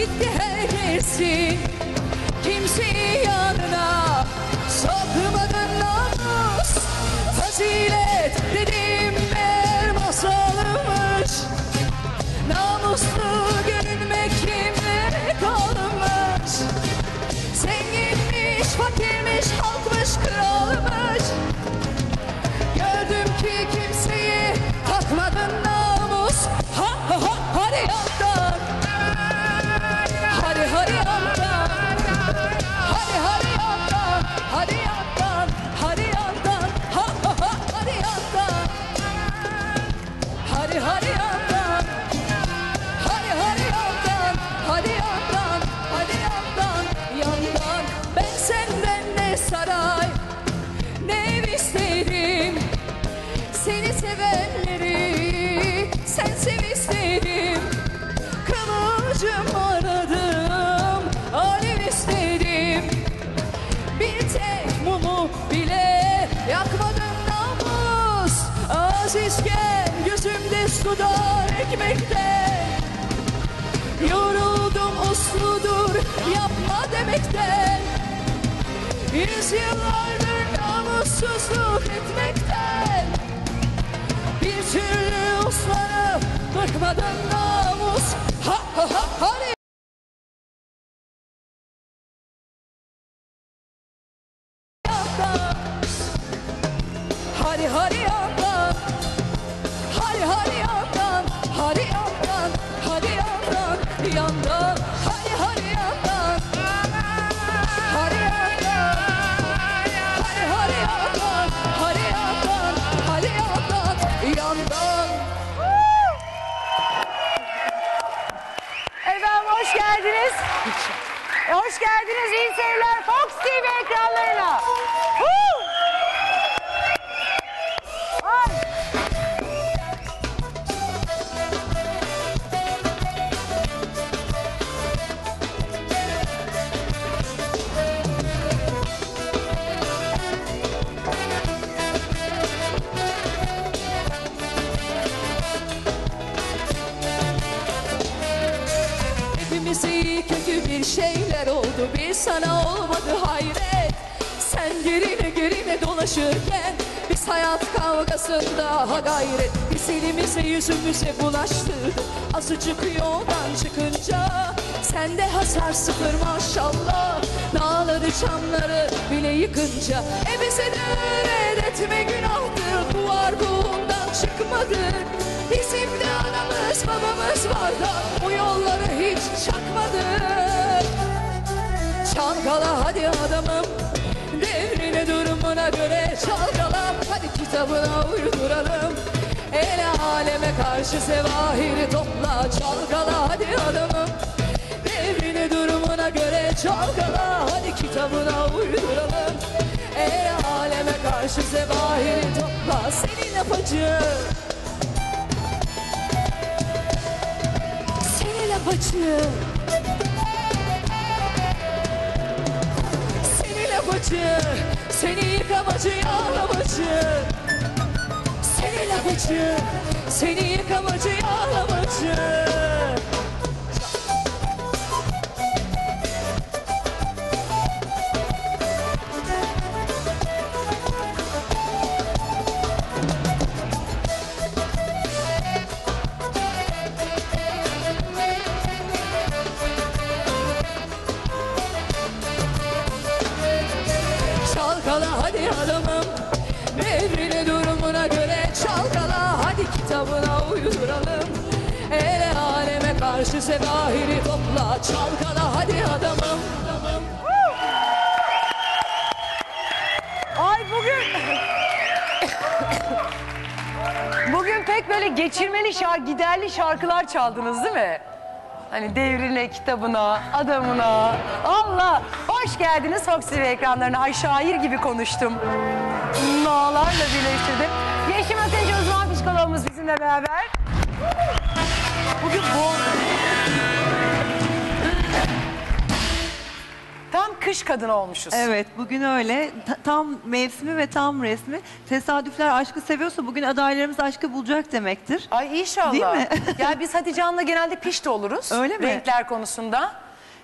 Gitti herkesin Kimseyi yanına Sokmadın namus. Fazilet dedim Kıvılcım aradım, alev isterim. Bir tek mumu bile yakmadın namus. Azizken gözümde sudan ekmekten Yoruldum usludur yapma demekten Yüzyıllardır namussuzluk etmekten Bir türlü uslanıp bıkmadın namus Ha ha ha hadi. Yandan Hadi hadi yandan hadi yandan Hadi yandan Yandan seyirler Fox TV ekranlarına. Huu! Sana olmadı hayret. Sen gerine gerine dolaşırken Biz hayat kavgasında ha gayret. Biz elimize yüzümüze bulaştırdık Azıcık yoldan çıkınca Sende hasar sıfır maşallah. Dağları çamları bile yıkınca. E bize de reddetme günahtır Duvar buğundan çıkmadık. Bizim de anamız babamız var da Bu yolları hiç çakmadık Çalkala hadi adamım. Devrine durumuna göre çalkala Hadi kitabına uyduralım. El aleme karşı sevahiri topla Çalkala hadi adamım. Devrine durumuna göre çalkala Hadi kitabına uyduralım. El aleme karşı sevahiri topla. Senin yapacağın Seni lapacı Seni lapacı Seni yıkamacı yağlamacı Seni lapacı Seni yıkamacı yağlamacı hadi kitabına uyduralım El aleme karşı sevahiri topla çalkala hadi adamım Ay bugün... bugün pek böyle geçirmeli şarkı, giderli şarkılar çaldınız değil mi? Hani devrine, kitabına, adamına. Allah! Hoş geldiniz Fox TV ekranlarına. Ay şair gibi konuştum. Nalarla birleştirdim. Yeşim Ateş uzman psikologumuz bizimle beraber. Bugün bol... Tam kış kadını olmuşuz. Evet bugün öyle. Ta- tam mevsimi ve tam resmi. Tesadüfler aşkı seviyorsa bugün adaylarımız aşkı bulacak demektir. Ay inşallah. Değil mi? ya biz Hatice Hanım'la genelde pişti oluruz. Öyle mi? Renkler konusunda.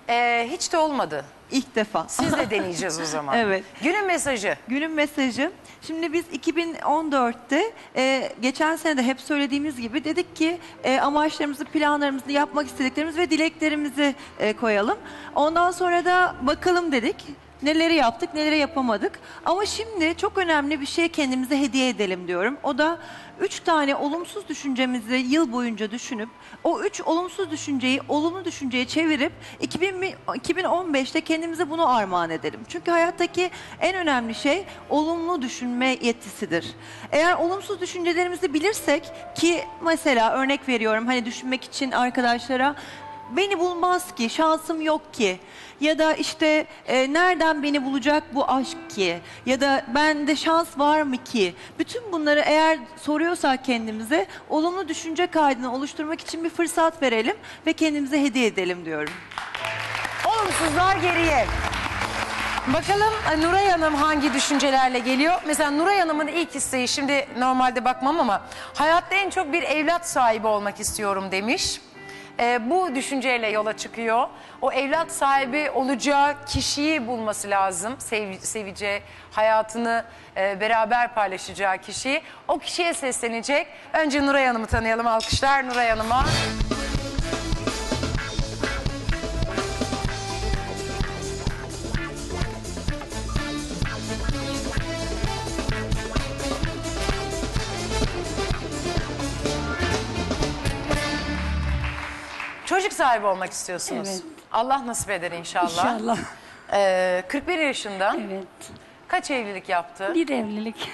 Ee, hiç de olmadı. İlk defa. Siz de deneyeceğiz o zaman. Evet. Günün mesajı. Günün mesajı. Şimdi biz 2014'te e, geçen sene de hep söylediğimiz gibi dedik ki e, amaçlarımızı, planlarımızı, yapmak istediklerimiz ve dileklerimizi e, koyalım. Ondan sonra da bakalım dedik. Neleri yaptık, neleri yapamadık. Ama şimdi çok önemli bir şey kendimize hediye edelim diyorum. O da üç tane olumsuz düşüncemizi yıl boyunca düşünüp o üç olumsuz düşünceyi olumlu düşünceye çevirip 2000 mi- 2015'te kendimize bunu armağan edelim. Çünkü hayattaki en önemli şey olumlu düşünme yetisidir. Eğer olumsuz düşüncelerimizi bilirsek ki mesela örnek veriyorum hani düşünmek için arkadaşlara beni bulmaz ki, şansım yok ki. Ya da işte e, nereden beni bulacak bu aşk ki? Ya da bende şans var mı ki? Bütün bunları eğer soruyorsak kendimize olumlu düşünce kaydını oluşturmak için bir fırsat verelim ve kendimize hediye edelim diyorum. Olumsuzlar geriye. Bakalım e, Nuray Hanım hangi düşüncelerle geliyor? Mesela Nuray Hanım'ın ilk isteği şimdi normalde bakmam ama hayatta en çok bir evlat sahibi olmak istiyorum demiş. E, bu düşünceyle yola çıkıyor. O evlat sahibi olacağı kişiyi bulması lazım. Sev, seveceği, hayatını e, beraber paylaşacağı kişiyi. O kişiye seslenecek. Önce Nuray Hanım'ı tanıyalım. Alkışlar Nuray Hanım'a. Çocuk sahibi olmak istiyorsunuz. Evet. Allah nasip eder inşallah. İnşallah. Ee, 41 yaşında. Evet. Kaç evlilik yaptı? Bir evlilik.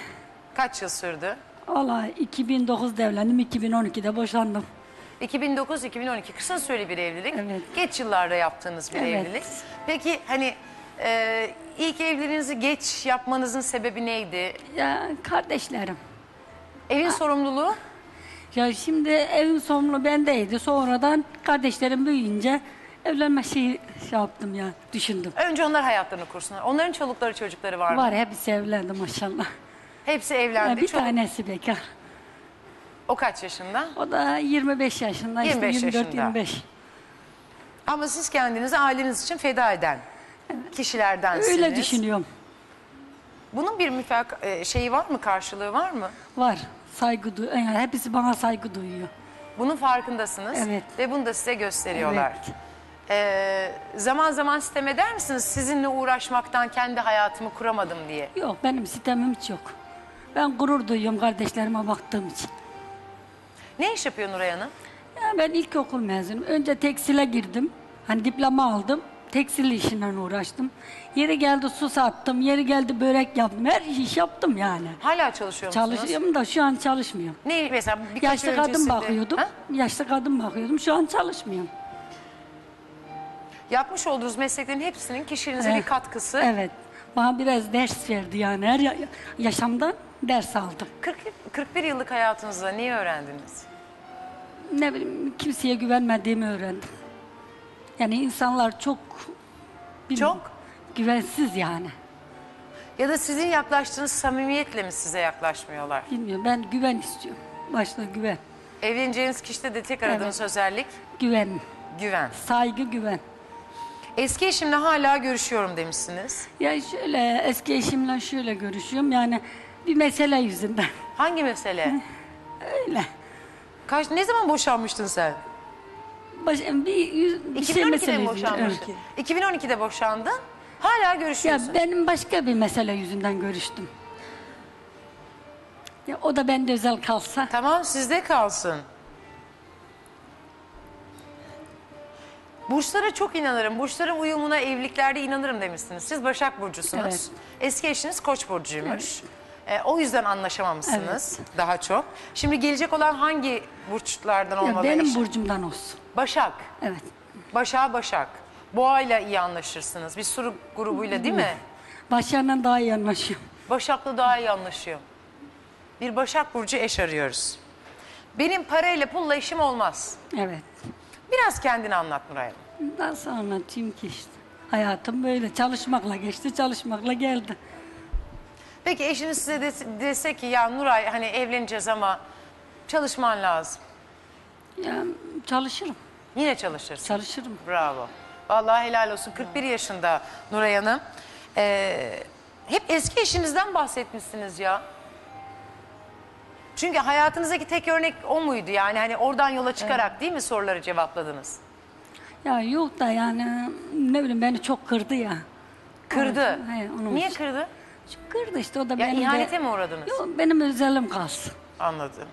Kaç yıl sürdü? Valla 2009'da evlendim, 2012'de boşandım. 2009-2012 kısa süreli bir evlilik. Evet. Geç yıllarda yaptığınız bir Evet. evlilik. Peki hani e, ilk evliliğinizi geç yapmanızın sebebi neydi? Ya kardeşlerim. Evin sorumluluğu? Ya şimdi evin sorumluluğu bendeydi. Sonradan kardeşlerim büyüyünce evlenme şeyi şey yaptım ya, düşündüm. Önce onlar hayatlarını kursunlar. Onların çolukları çocukları var mı? Var hepsi evlendi maşallah. Hepsi Ya evlendi. bir Çoluk- tanesi bekar. O kaç yaşında? O da 25 yaşında, 25 işte yaşında. 24-25. Ama siz kendinizi aileniz için feda eden kişilerdensiniz. Öyle düşünüyorum. Bunun bir müfak e, şeyi var mı? Karşılığı var mı? Var. Saygı du- yani hepsi bana saygı duyuyor. Bunun farkındasınız Evet. ve bunu da size gösteriyorlar. Evet. Ee, zaman zaman sitem eder misiniz? Sizinle uğraşmaktan kendi hayatımı kuramadım diye. Yok benim sitemim hiç yok. Ben gurur duyuyorum kardeşlerime baktığım için. Ne iş yapıyor Nuray Hanım? Ya ben ilkokul mezunum. Önce tekstile girdim. Hani diploma aldım. Tekstil işinden uğraştım. Yeri geldi su sattım, yeri geldi börek yaptım. Her iş yaptım yani. Hala çalışıyor musunuz? Çalışıyorum da şu an çalışmıyorum. Ne mesela birkaç Yaşlı ay kadın öncesinde- bakıyordum. Ha? Yaşlı kadın bakıyordum. Şu an çalışmıyorum. Yapmış olduğunuz mesleklerin hepsinin kişiliğinize bir Evet. katkısı. Evet. Bana biraz ders verdi yani. Her ya- yaşamdan ders aldım. 40, 41 yıllık hayatınızda neyi öğrendiniz? Ne bileyim kimseye güvenmediğimi öğrendim. Yani insanlar çok bilmiyorum, Çok? güvensiz yani. Ya da sizin yaklaştığınız samimiyetle mi size yaklaşmıyorlar? Bilmiyorum ben güven istiyorum. Başta güven. Evleneceğiniz kişide de tek aradığınız özellik Güven. güven. Saygı güven. Eski eşimle hala görüşüyorum demişsiniz. Ya şöyle eski eşimle şöyle görüşüyorum yani bir mesele yüzünden. Hangi mesele? Öyle. Kaç, ne zaman boşanmıştın sen? Baş, bir, yüz- bir şey 2012'de mesele mi yüzünden. boşanmıştın? 2012'de boşandın. Hala Ya görüşüyorsun. benim başka bir mesele yüzünden görüştüm. Ya o da bende özel kalsa. Tamam sizde kalsın. Burçlara çok inanırım. Burçların uyumuna evliliklerde inanırım demişsiniz. Siz Başak Burcusunuz. Evet. Eski eşiniz Koç Burcu'ymuş. E, o yüzden anlaşamamışsınız daha çok. Şimdi gelecek olan hangi burçlardan Ya olmalı? benim burcumdan olsun. Başak. Evet. Başak Başak. Boğayla iyi anlaşırsınız. Bir sürü grubuyla değil mi? Başarından daha iyi anlaşıyorum. Başak'la daha iyi anlaşıyor. Bir Başak Burcu eş arıyoruz. Benim parayla pulla işim olmaz. Evet. Biraz kendini anlat Nuray Hanım. Nasıl anlatayım ki işte. Hayatım böyle çalışmakla geçti, çalışmakla geldi. Peki eşiniz size dese, dese ki ya Nuray hani evleneceğiz ama çalışman lazım. Ya çalışırım, Yine çalışırsın. çalışırım. Bravo. Vallahi helal olsun. 41 yaşında Nuray Hanım. Ee, hep eski eşinizden bahsetmişsiniz ya. Çünkü hayatınızdaki tek örnek o muydu yani? Hani oradan yola çıkarak değil mi soruları cevapladınız? Ya yok da yani ne bileyim beni çok kırdı ya. Kırdı. He, onun Niye için. kırdı? Çok kırdı işte o da Ya benim de- ihanete mi uğradınız? Yok benim özelim kalsın. Anladım.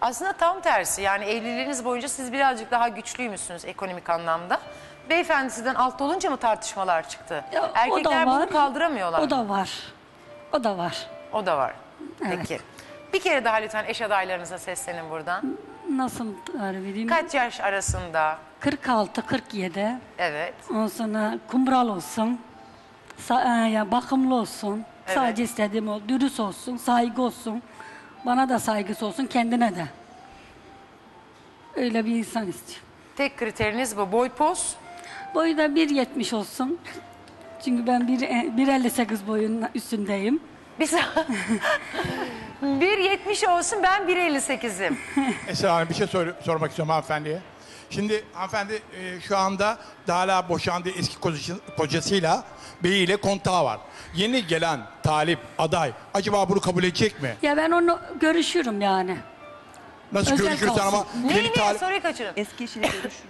Aslında tam tersi yani evliliğiniz boyunca siz birazcık daha güçlüymüşsünüz ekonomik anlamda. Beyefendi sizden altta olunca mı tartışmalar çıktı? Ya, o da Erkekler bunu kaldıramıyorlar. O da var. O da var. O da var. Evet. Peki. Bir kere daha lütfen eş adaylarınıza seslenin buradan. Nasıl tarif edeyim? Kaç yaş arasında? 46, 47. Evet. Ondan sonra kumral olsun. Sa- e, ya bakımlı olsun. Evet. Sadece istediğim o. Dürüst olsun, saygı olsun. Bana da saygısı olsun, kendine de. Öyle bir insan istiyorum. Tek kriteriniz bu. Boy poz. Boyu da 1.70 olsun. Çünkü ben bir- e, 1.58 boyunun üstündeyim. Bir sa- 1.70 olsun ben 1.58'im. Esra Hanım bir şey sor- sormak istiyorum hanımefendiye. Şimdi hanımefendi e, şu anda daha hala boşandığı eski kocası- kocasıyla beyiyle kontağı var. Yeni gelen talip, aday acaba bunu kabul edecek mi? Ya ben onu görüşürüm yani. Nasıl Özel görüşürsen kalsın. ama Neyi yeni ne? talip... Soruyu kaçırın. Eski eşiyle görüşür mü?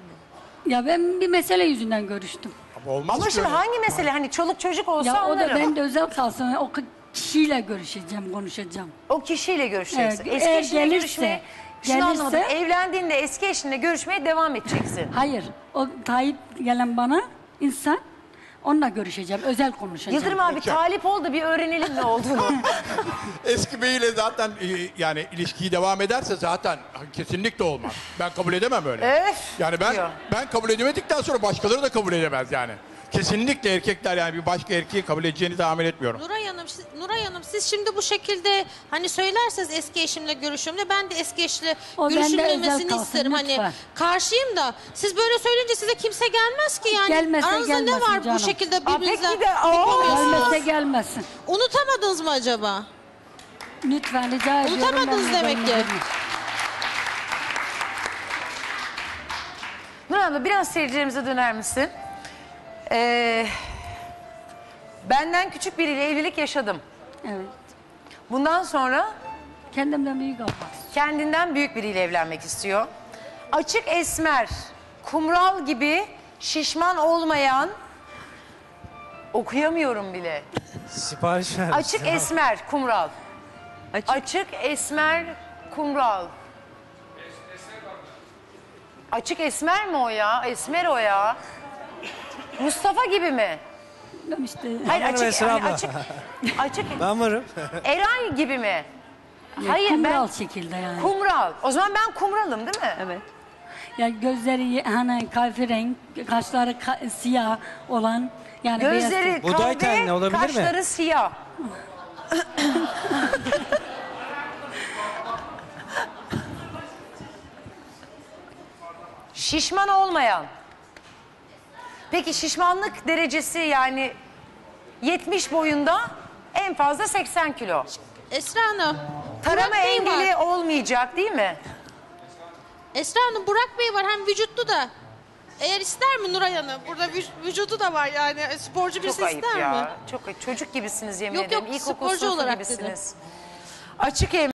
Ya ben bir mesele yüzünden görüştüm. Ama olmaz Ama ki şimdi öyle. hangi mesele? Hani çoluk çocuk olsa Ya o da anlarım. ben de özel kalsın. O kişiyle görüşeceğim, konuşacağım. O kişiyle görüşeceksin. Evet, eski eğer eşinle gelirse- görüşmeye... Şunu gelirse- anlamadım. Evlendiğinde eski eşinle görüşmeye devam edeceksin. Hayır, o Tayyip gelen bana insan, onunla görüşeceğim, özel konuşacağım. Yıldırım abi talip ol da bir öğrenelim ne olduğunu. Eski beyiyle zaten e, yani ilişkiyi devam ederse zaten kesinlikle olmaz. Ben kabul edemem öyle. Öf Yani ben diyor. ben kabul edemedikten sonra başkaları da kabul edemez yani. Kesinlikle erkekler yani bir başka erkeği kabul edeceğini tahmin etmiyorum. Nuray Hanım, siz, Nuray Hanım siz şimdi bu şekilde hani söylerseniz eski eşimle görüşüyorum de ben de eski eşle O bende özel görüşülmemesini kalsın, isterim. Hani lütfen. karşıyım da siz böyle söyleyince size kimse gelmez ki yani. Gelmese Aranızda ne gelmesin var canım. bu şekilde Aa, peki de- kopamıyorsunuz? Gelmezse gelmesin. Unutamadınız mı acaba? Lütfen rica ediyorum. Unutamadınız ben demek ki. üzerine Nur abla biraz seyircilerimize döner misin? Ee, benden küçük biriyle evlilik yaşadım. Evet. Bundan sonra Kendimden büyük olmaz. kendinden büyük biriyle evlenmek istiyor. Açık esmer, kumral gibi şişman olmayan okuyamıyorum bile. Sipariş ver. Açık esmer, kumral. Açık. Açık esmer, kumral. Açık esmer mi o ya? Esmer o ya. Mustafa gibi mi? İşte Hayır açık, Esra abla. açık, açık. Ben varım. Eray gibi mi? Hayır kumral ben şekilde yani. kumral. O zaman ben kumralım değil mi? Evet. ya gözleri hani kahverengi, kaşları ka- siyah olan yani beyaz. Gözleri Buğday kahve, olabilir mi? kaşları siyah. Şişman olmayan. Peki şişmanlık derecesi yani 70 boyunda en fazla 80 kilo. Esra Hanım. Tarama Burak Bey engeli var. olmayacak değil mi? Esra Hanım Burak Bey var hem vücutlu da. Eğer ister mi Nuray Hanım? Burada vü- vücudu da var yani. Sporcu birisi Çok ayıp ister ya. mi? Çok ayıp. Çocuk gibisiniz yemin Yok, ederim. yok, İlkokul sporcu sınıfı olarak gibisiniz. Açık em